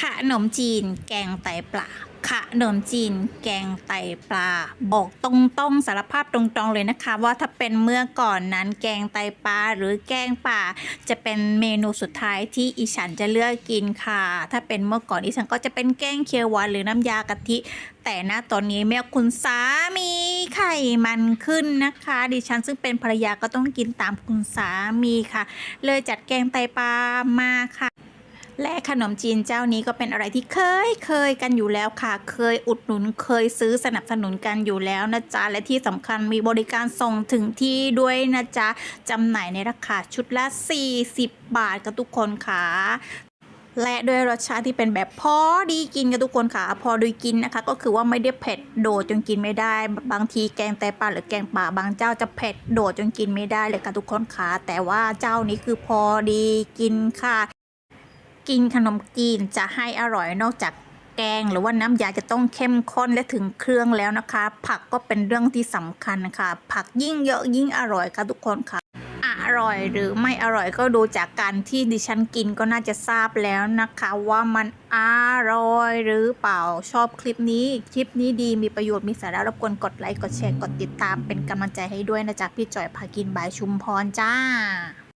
ขนมจีนแกงไตปลาขนมจีนแกงไตปลา บอกตรงๆสารภาพตรงๆเลยนะคะ ว่าถ้าเป็นเมื่อก่อนนั้นแกงไตปลาหรือแกงป่า จะเป็นเมนูสุดท้ายที่อีฉันจะเลือกกินค่ะ ถ้าเป็นเมื่อก่อนอีฉันก็จะเป็นแกงเขียวหวานหรือน้ำยากะทิ แต่ณตอนนี้แม่คุณสามีไข่มันขึ้นนะคะ ดิฉันซึ่งเป็นภรรยาก็ต้องกินตามคุณสามีค่ะ เลยจัดแกงไตปลามาค่ะ และขนมจีนเจ้านี้ก็เป็นอะไรที่เคยเคยกันอยู่แล้วค่ะ เคยอุดหนุนเคยซื้อสนับสนุนกันอยู่แล้วนะจ๊ะ และที่สำคัญมีบริการส่งถึงที่ด้วยนะจ๊ะจำหน่ายในราคาชุดละ 40 บาทกับทุกคนค่ะและด้วยรสชาติที่เป็นแบบพอดีกินกับทุกคนค่ะ พอดีกินนะคะ ก็คือว่าไม่ได้เผ็ดโดดจนกินไม่ได้ บางทีแกงไตปลาหรือแกงป่าบางเจ้าจะเผ็ดโดดจนกินไม่ได้เลยค่ะทุกคนค่ะแต่ว่าเจ้านี้คือพอดีกินค่ะ กินขนมจีนจะให้อร่อยนอกจากแกงหรือว่าน้ำยาจะต้องเข้มข้นและถึงเครื่องแล้วนะคะ ผักก็เป็นเรื่องที่สำคัญค่ะผักยิ่งเยอะยิ่งอร่อยค่ะทุกคนค่ะอร่อยหรือไม่อร่อยก็ดูจากการที่ดิฉันกินก็น่าจะทราบแล้วนะคะ ว่ามันอร่อยหรือเปล่าชอบคลิปนี้ คลิปนี้ดีมีประโยชน์มีสาระรบกวนกดไลค์กดแชร์กดติดตามเป็นกำลังใจให้ด้วยนะจ๊ะพี่จอยพากินบายชุมพรจ้า